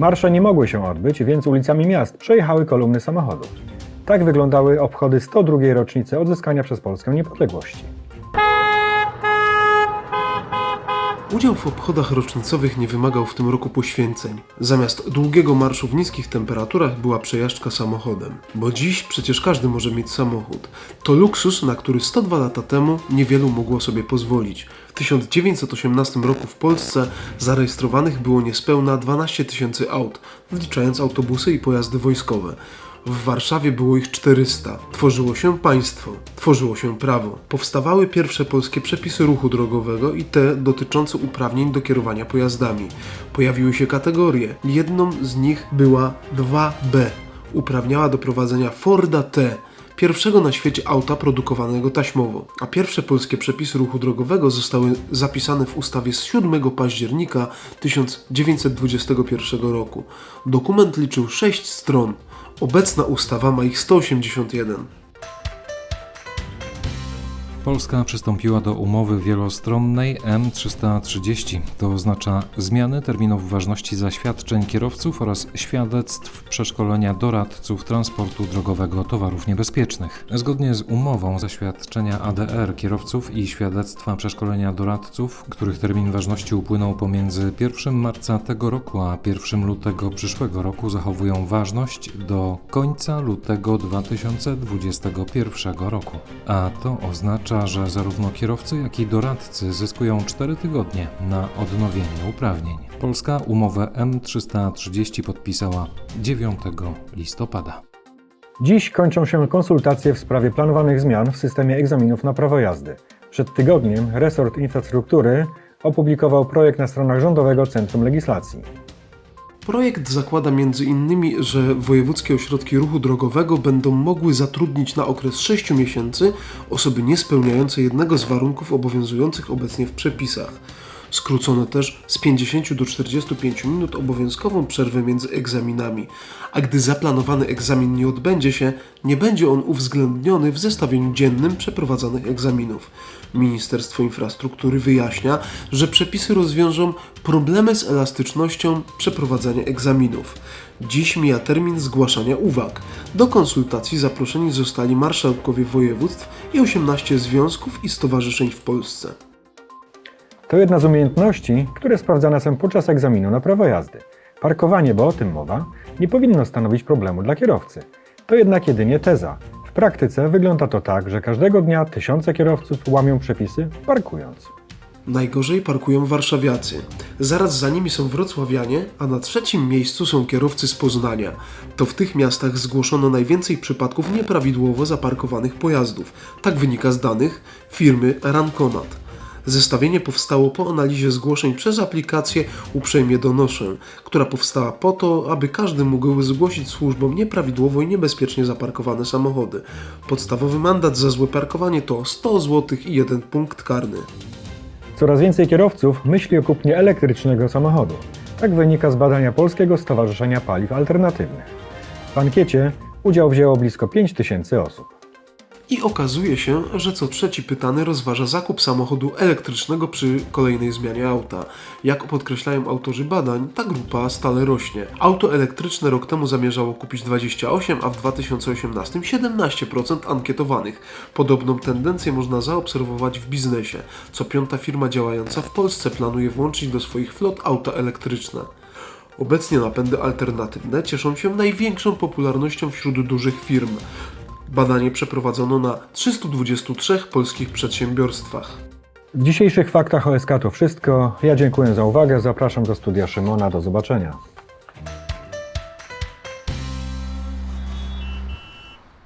Marsze nie mogły się odbyć, więc ulicami miast przejechały kolumny samochodów. Tak wyglądały obchody 102. rocznicy odzyskania przez Polskę niepodległości. Udział w obchodach rocznicowych nie wymagał w tym roku poświęceń. Zamiast długiego marszu w niskich temperaturach była przejażdżka samochodem. Bo dziś przecież każdy może mieć samochód. To luksus, na który 102 lata temu niewielu mogło sobie pozwolić. W 1918 roku w Polsce zarejestrowanych było niespełna 12 tysięcy aut, wliczając autobusy i pojazdy wojskowe. W Warszawie było ich 400. Tworzyło się państwo, tworzyło się prawo. Powstawały pierwsze polskie przepisy ruchu drogowego i te dotyczące uprawnień do kierowania pojazdami. Pojawiły się kategorie. Jedną z nich była 2B. Uprawniała do prowadzenia Forda T, pierwszego na świecie auta produkowanego taśmowo, a pierwsze polskie przepisy ruchu drogowego zostały zapisane w ustawie z 7 października 1921 roku. Dokument liczył 6 stron. Obecna ustawa ma ich 181. Polska przystąpiła do umowy wielostronnej M330. To oznacza zmiany terminów ważności zaświadczeń kierowców oraz świadectw przeszkolenia doradców transportu drogowego towarów niebezpiecznych. Zgodnie z umową zaświadczenia ADR kierowców i świadectwa przeszkolenia doradców, których termin ważności upłynął pomiędzy 1 marca tego roku a 1 lutego przyszłego roku, zachowują ważność do końca lutego 2021 roku. A to oznacza, że zarówno kierowcy, jak i doradcy zyskują 4 tygodnie na odnowienie uprawnień. Polska umowę M330 podpisała 9 listopada. Dziś kończą się konsultacje w sprawie planowanych zmian w systemie egzaminów na prawo jazdy. Przed tygodniem resort infrastruktury opublikował projekt na stronach Rządowego Centrum Legislacji. Projekt zakłada m.in., że wojewódzkie ośrodki ruchu drogowego będą mogły zatrudnić na okres 6 miesięcy osoby niespełniające jednego z warunków obowiązujących obecnie w przepisach. Skrócono też z 50 do 45 minut obowiązkową przerwę między egzaminami, a gdy zaplanowany egzamin nie odbędzie się, nie będzie on uwzględniony w zestawieniu dziennym przeprowadzanych egzaminów. Ministerstwo Infrastruktury wyjaśnia, że przepisy rozwiążą problemy z elastycznością przeprowadzania egzaminów. Dziś mija termin zgłaszania uwag. Do konsultacji zaproszeni zostali marszałkowie województw i 18 związków i stowarzyszeń w Polsce. To jedna z umiejętności, które sprawdzane są podczas egzaminu na prawo jazdy. Parkowanie, bo o tym mowa, nie powinno stanowić problemu dla kierowcy. To jednak jedynie teza. W praktyce wygląda to tak, że każdego dnia tysiące kierowców łamią przepisy parkując. Najgorzej parkują warszawiacy. Zaraz za nimi są wrocławianie, a na trzecim miejscu są kierowcy z Poznania. To w tych miastach zgłoszono najwięcej przypadków nieprawidłowo zaparkowanych pojazdów. Tak wynika z danych firmy Ranconat. Zestawienie powstało po analizie zgłoszeń przez aplikację Uprzejmie Donoszę, która powstała po to, aby każdy mógł zgłosić służbom nieprawidłowo i niebezpiecznie zaparkowane samochody. Podstawowy mandat za złe parkowanie to 100 zł i jeden punkt karny. Coraz więcej kierowców myśli o kupnie elektrycznego samochodu. Tak wynika z badania Polskiego Stowarzyszenia Paliw Alternatywnych. W ankiecie udział wzięło blisko 5 tysięcy osób. I okazuje się, że co trzeci pytany rozważa zakup samochodu elektrycznego przy kolejnej zmianie auta. Jak podkreślają autorzy badań, ta grupa stale rośnie. Auto elektryczne rok temu zamierzało kupić 28, a w 2018 17% ankietowanych. Podobną tendencję można zaobserwować w biznesie. Co piąta firma działająca w Polsce planuje włączyć do swoich flot auta elektryczne. Obecnie napędy alternatywne cieszą się największą popularnością wśród dużych firm. Badanie przeprowadzono na 323 polskich przedsiębiorstwach. W dzisiejszych faktach OSK to wszystko. Ja dziękuję za uwagę. Zapraszam do studia Szymona. Do zobaczenia.